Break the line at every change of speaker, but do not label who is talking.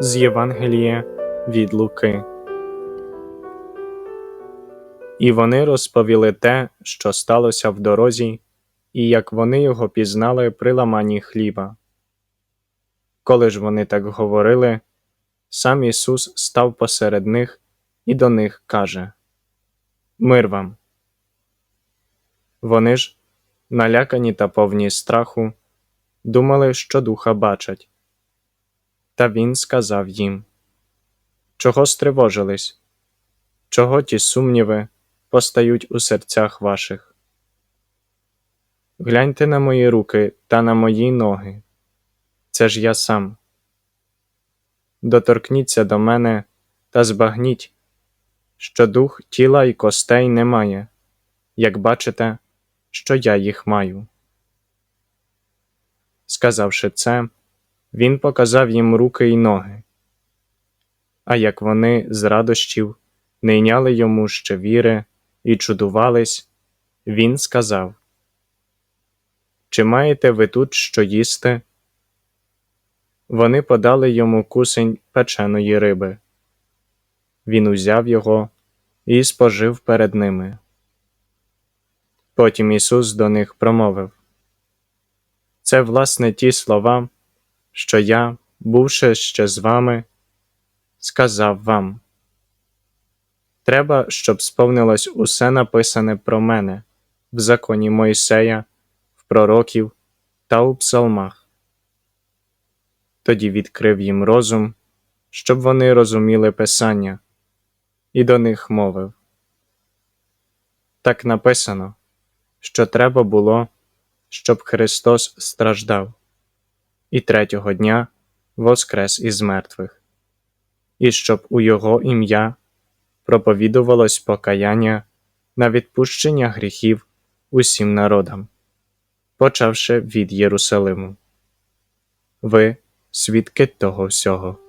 з Євангелія від Луки. І вони розповіли те, що сталося в дорозі, і як вони його пізнали при ламанні хліба. Коли ж вони так говорили, сам Ісус став посеред них і до них каже Мир вам. Вони ж, налякані та повні страху, думали, що духа бачать. Та він сказав їм Чого стривожились? Чого ті сумніви постають у серцях ваших? Гляньте на мої руки та на мої ноги. Це ж я сам. Доторкніться до мене та збагніть, що дух тіла й костей немає, як бачите, що я їх маю. Сказавши це, він показав їм руки й ноги. А як вони з радощів не йняли йому ще віри і чудувались, він сказав Чи маєте ви тут що їсти? Вони подали йому кусень печеної риби. Він узяв його і спожив перед ними. Потім Ісус до них промовив Це, власне, ті слова, що я, бувши ще з вами, сказав вам. Треба, щоб сповнилось усе написане про мене в законі Мойсея, в пророків та у псалмах. Тоді відкрив їм розум, щоб вони розуміли Писання, і до них мовив. Так написано, що треба було, щоб Христос страждав, і третього дня воскрес із мертвих, і щоб у Його ім'я проповідувалось покаяння на відпущення гріхів усім народам, почавши від Єрусалиму. Ви свідки того всього.